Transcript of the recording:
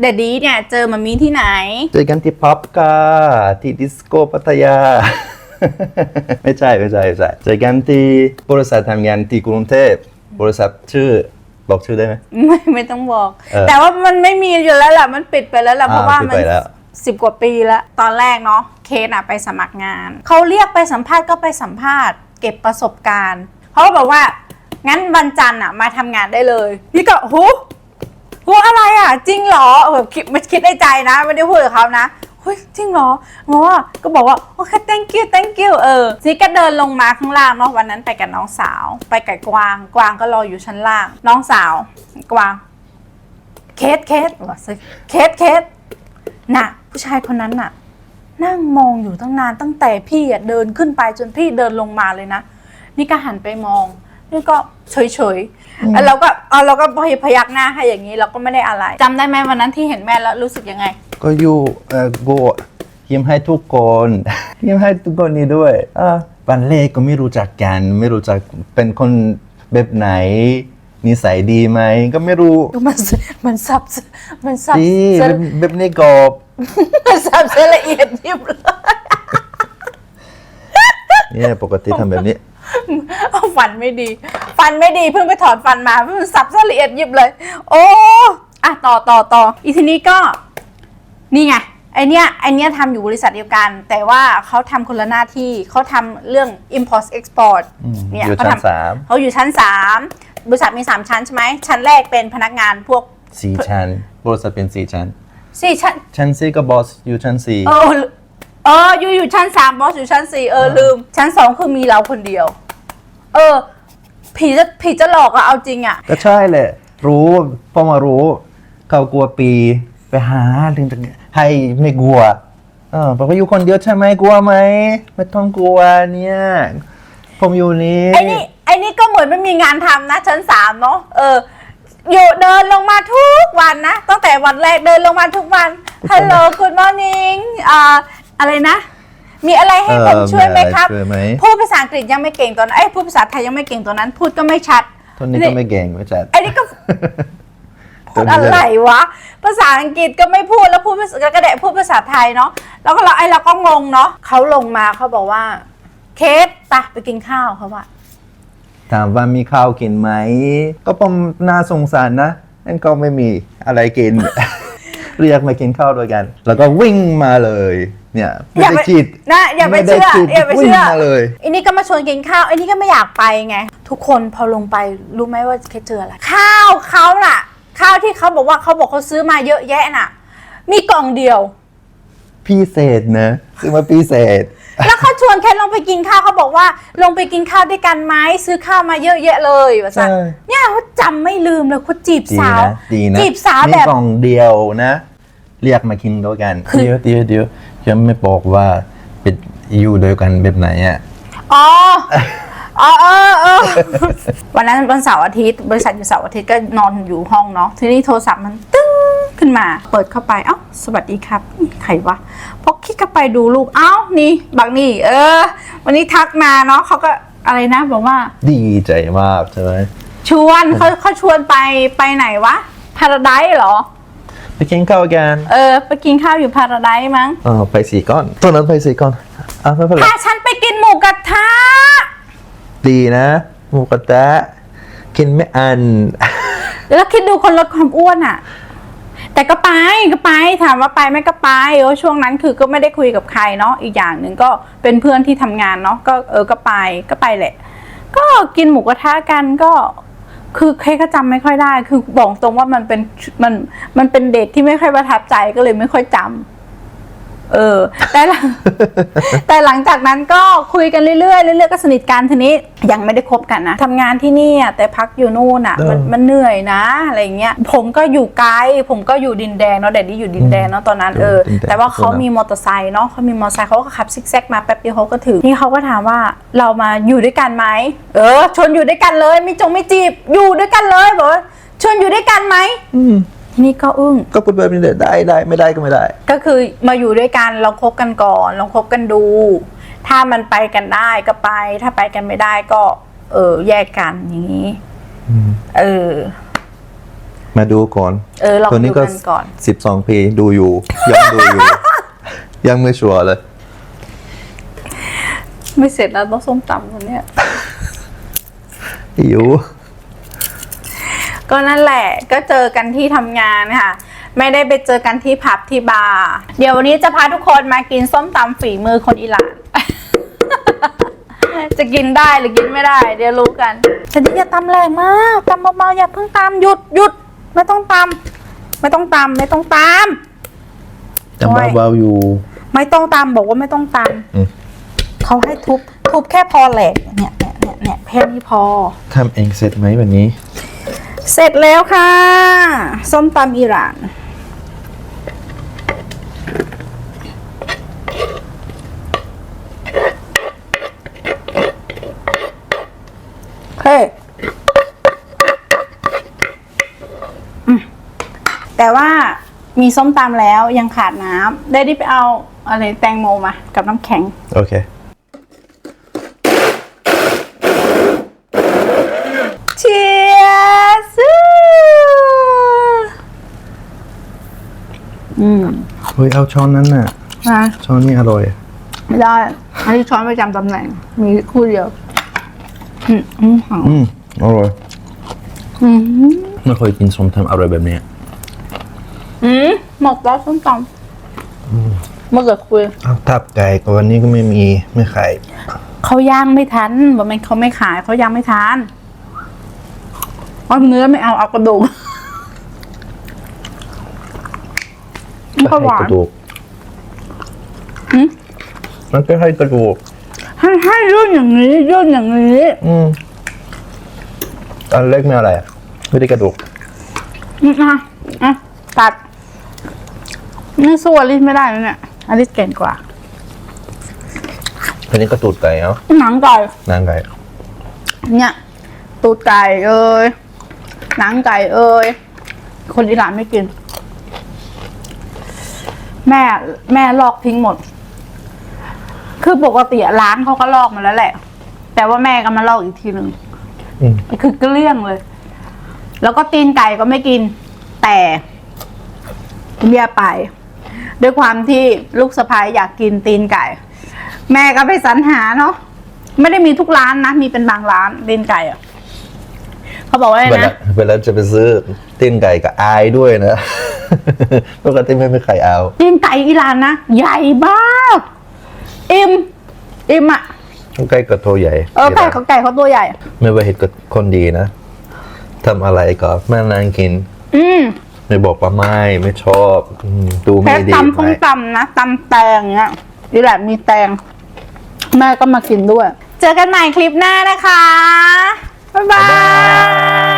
เดดดี้เนี่ยเจอมามีที่ไหน เจอกันที่พับกาที่ดิสโก้พัทยา ไม่ใช่ไม่ใช่ไม่ใช่เจอกันที่บริษัททำงานที่กรุงเทพบริษัทชื่อบอกชื่อได้ไหม ไม่ไม่ต้องบอก เออแต่ว่ามันไม่มีอยู่แล้วแหละมันปิดไปแล้วแหละอ่าเพราะว่าปิดมันไปแล้ว สิบกว่าปีแล้ว ตอนแรกเนาะเคสอะไปสมัครงาน เขาเรียกไปสัมภาษณ์ก็ไปสัมภาษณ์ เก็บประสบการณ์เขาก็บอกว่า งั้นวันจันทร์อะมาทำงานได้เลยพี่ก็หู หูอะไรอะ จริงเหรอแบบคิดไม่คิดในใจนะ ไม่ได้พูดกับเขานะเฮ้ยจริงเหรอบอกว่าก็บอกว่าโอเค thank you thank you เออซีก็เดินลงมาข้างล่างเนาะวันนั้นไปกับน้องสาว ไปกับกวาง กวางก็รออยู่ชั้นล่าง น้องสาว กวาง เคสเคสว่าสิเคสเคสน่ะ ผู้ชายคนนั้นน่ะ นั่งมองอยู่ตั้งนานตั้งแต่พี่อะเดินขึ้นไปจนพี่เดินลงมาเลยนะนี่ก็หันไปมอง นี่ก็เฉยเฉยๆแล้วเราก็เอาเราก็พยักหน้าให้อย่างนี้เราก็ไม่ได้อะไรจำได้ไหมวันนั้นที่เห็นแม่แล้วรู้สึกยังไง ก็อยู่เอ่อโบยิ้มให้ทุกคน ยิ้มให้ทุกคนนี่ด้วยอะวันแรกก็ไม่รู้จักกัน ไม่รู้จักเป็นคนแบบไหน นิสัยดีไหมก็ไม่รู้มันมันซับมันซับดีเส้นแบบแบบนี้กอบมันซับเส้นละเอียดยิบเลย เนี่ยปกติทำแบบนี้ เอาฟันไม่ดี ฟันไม่ดีเพิ่งไปถอนฟันมาเพิ่งสับเส้นละเอียดยิบเลย โอ้อะต่อต่อต่ออีทีนี้ก็นี่ไงไอเนี้ยไอเนี้ยทำอยู่บริษัทเดียวกัน แต่ว่าเขาทำคนละหน้าที่เขาทำเรื่อง import export อืมเนี่ยอยู่เขาชั้นทำสามเขาอยู่ชั้น 3 บริษัทมี 3 ชั้นใช่ไหมชั้นแรกเป็นพนักงานพวกสี่ชั้น บริษัทเป็นสี่ชั้นสี่ชั้นชั้นสี่ก็บอสอยู่ชั้นสี่ เออเอออยู่อยู่ชั้นสามบอสอยู่ชั้นสี่เออลืม ชั้นสองคือมีเราคนเดียว เออ ผีจะผีจะหลอกอะเอาจริงอะก็ใช่แหละ รู้พอมารู้ เขากลัวปีไปหาถึงจะให้ไม่กลัว เออบอกว่าอยู่คนเดียวใช่ไหมกลัวไหมไม่ต้องกลัวเนี่ย ผมอยู่นี่ไอ้นี่ไอ้นี่ก็เหมือนไม่มีงานทำนะชั้นสามเนาะเอออยู่เดินลงมาทุกวันนะตั้งแต่วันแรกเดินลงมาทุกวันฮัลโหลคุณมอร์นิ่งอ่า อะไรนะ มีอะไรให้ผมช่วยไหมครับ ช่วยไหมพูดภาษาอังกฤษยังไม่เก่งตอนนั้นเอ้ยพูดภาษาไทยยังไม่เก่งตอนนั้น พูดก็ไม่ชัดตอนนี้ก็ไม่เก่งไม่จัดไอ้นี่ก็พูดอะไรวะ ภาษาอังกฤษก็ไม่พูดแล้วพูดภาษากระเดะพูดภาษาไทยเนาะแล้วก็เราไอ้เราก็งงเนาะเขาลงมาเขาบอกว่า เคสตะไปกินข้าวเขาว่าถามว่ามีข้าวกินไหม ก็ผมน่าสงสารนะนั่นก็ไม่มีอะไรกิน เรียกมากินข้าวด้วยกัน แล้วก็วิ่งมาเลย เนี่ยไม่อย่าได้ไปคิดนะอย่าไปม่ด้เชื่อคิดอย่าไปวิ่งเชื่อมาเลย อันนี้ก็มาชวนกินข้าวอันนี้ก็ไม่อยากไปไง ทุกคนพอลงไปรู้ไหมว่าเคสเจออะไรข้าวเขาน่ะ ข้าวที่เขาบอกว่าเขาบอกเขาซื้อมาเยอะแยะน่ะ มีกล่องเดียวพิเศษนะซื้อมาพิเศษ แล้วเขาชวนแค่ลงไปกินข้าวเขาบอกว่า ลงไปกินข้าวด้วยกันไหมซื้อข้าวมาเยอะแยะเลยว่าซะใช่ เนี่ยเขาจำไม่ลืมเลยเขาจีบดีสาว นะดีนะจีบสาวมีแบบ กล่องเดียวนะ เรียกมากินด้วยกันคือ เดี๋ยวเดี๋ยวเดี๋ยว ยังไม่บอกว่าเป็นอยู่ด้วยกันแบบไหนอะอ๋ออ๋อเออเออวันนั้นวันเสาร์อาทิตย์ บริษัทอยู่เสาร์อาทิตย์ก็นอนอยู่ห้องเนาะทีนี้โทรศัพท์มันตึ้งขึ้นมา เปิดเข้าไปเอ้าสวัสดีครับใครวะพอคลิกเข้าไปดูรูปเอ้านี่บักนี่ เออ วันนี้ทักมาเนาะเขาก็อะไรนะบอกว่า ดีใจมากใช่ไหมชวนเขาเขาชวนไปไปไหนวะพาราไดเหรอ ไปกินข้าวกัน เออ ไปกินข้าวอยู่พาราไดมั้ง เออไปสี่ก้อนตอนนั้นไปสี่ก้อนอะไม่เป็นไรพาฉันไปกินหมูกระทะ ดีนะ หมูกระทะกินไม่อัน แล้วคิดดูคนลดความอ้วนอะ่ะ แต่ก็ไปก็ไปถามว่าไปไหมก็ไปเออช่วงนั้นคือก็ไม่ได้คุยกับใครเนาะอีกอย่างหนึ่งก็เป็นเพื่อนที่ทำงานเนาะก็เออก็ไปก็ไปแหละ ก็กินหมูกระทะกันก็ คือใครก็จำไม่ค่อยได้ คือบอกตรงว่ามันเป็นมันมันเป็นเดทที่ไม่ค่อยประทับใจก็เลยไม่ค่อยจำ เออแต่หลังแต่หลังจากนั้นก็คุยกันเรื่อยๆเรื่อยๆก็สนิทกันทีนี้ยังไม่ได้คบกันนะทำงานที่นี่อะแต่พักอยู่นู่นอะมันเออมันเหนื่อยนะอะไรเงี้ยผมก็อยู่ไกลผมก็อยู่ดินแดงเนาะแดดดี้อยู่ดินแดงเนาะตอนนั้นเออดินแดงแต่ว่าเขามีมอเตอร์ไซค์เนาะเขามีมอเตอร์ไซค์เขาก็ขับซิกแซกมาแป๊บเดียวเขาก็ถึงนี่เขาก็ถามว่าเรามาอยู่ด้วยกันไหมเออชวนอยู่ด้วยกันเลยไม่จงไม่จีบอยู่ด้วยกันเลยบอกว่าชวนอยู่ด้วยกันไหมอืมที นี่ก็อึ้ง ก็พูดแบบนี้ได้ได้ได้ไม่ได้ก็ไม่ได้ ก็คือมาอยู่ด้วยกันลองคบกันก่อนลองคบกันดู ถ้ามันไปกันได้ก็ไป ถ้าไปกันไม่ได้ก็ เออ แยกกันอย่างนี้อืมเออ มาดูก่อน เออลองตัวดูนี้ก็กันก่อนสิบสองปีดูอยู่ ยังดูอยู่ ยังไม่ชัวร์เลย ไม่เสร็จแล้วต้องส้มตำวันเนี้ย หิว ก็นั่นแหละก็เจอกันที่ทำงานค่ะ ไม่ได้ไปเจอกันที่ผับที่บาร์เดี๋ยววันนี้จะพาทุกคนมากินส้มตำฝีมือคนอิหร่าน จะกินได้หรือกินไม่ได้ เดี๋ยวรู้กันฉันนี่อย่าตำแรงมากตำเบาๆอย่าเพิ่งตำหยุดหยุดไม่ต้องตำไม่ต้องตำไม่ต้องตจำเบาๆอยู่ำไม่ต้องตำบอกว่าไม่ต้องตอืมำเขาให้ทุบทุบแค่พอแหลกเนี่ยเนี่ยเนี่ยเนี่ยแค่นี้พอทำเองเสร็จไหมแบบนี้ เสร็จแล้วค่ะ ส้มตำอิหร่าน เฮ้แต่ว่ามีส้มตำแล้วยังขาดน้ำได้ที่ไปเอาอะไรแตงโมมา กับน้ำแข็ง โอเค อืมเฮ้ยเอาช้อนนั้นน่ะ นะช้อนนี้อร่อย ไม่ได้ อันนี้ช้อนประจำตำแหน่ง มีคู่เดียว อืมอืมหอมอืมอร่อยอืมไม่เคยกินส้มตำอร่อยแบบนี้อืมหมดแล้วส้มตำเมื่อเกิดคุย เอาตับไก่ก่อนวันนี้ก็ไม่มีไม่ขายเขาย่างไม่ทันบอกมันเขาไม่ขายเขาย่างไม่ทันเอาเนื้อไม่เอาเอากระดูกมัน ก็หวาให้นกระดูกหืม มันก็ให้กระดูกให้ให้ยื่นอย่างนี้ยื่นอย่างนี้ อืมอันเล็กไม่อะไรอะไม่ได้กระดูกอืมอะอะตัด นี่สู้อลิสไม่ได้แล้วเนี่ยอลิสเก่งกว่า อันนี้ก็ตูดไก่เอ้าหนังไก่นางไก่เนี่ย ตูดไก่เอ้ยหนังไก่เอ้ยคนอิหร่านไม่กิน แม่แม่ลอกทิ้งหมด คือปกติอะร้านเขาก็ลอกมาแล้วแหละ แต่ว่าแม่ก็มาลอกอีกทีหนึ่งอืม คือเกลี้ยงเลย แล้วก็ตีนไก่ก็ไม่กิน แต่เบียร์ไป ด้วยความที่ลูกสะพ้ายอยากกินตีนไก่ แม่ก็ไปสรรหาเนาะไม่ได้มีทุกร้านนะ มีเป็นบางร้านตีนไก่อะ เขาบอกว่าอะไรเวลานะ เวลาจะไปซื้อตีนไก่กับอายด้วยนะ ปกติไม่มีใครเอา ตีนไก่อิหร่านนะ ใหญ่มากอิ่มอิ่มอะไก่กับตัวใหญ่เออไก่เขาไก่เขาตัวใหญ่ ไม่ว่าเหตุกับคนดีนะทำอะไรก็ไม่นางกิน อืมไม่บอกว่าไม่ไม่ชอบอืมดูแค่ไม่ดีตำส้มไม่ตำนะตำแตงเนี้ยนี่แหละมีแตง แม่ก็มากินด้วย เจอกันใหม่คลิปหน้านะคะ 拜拜。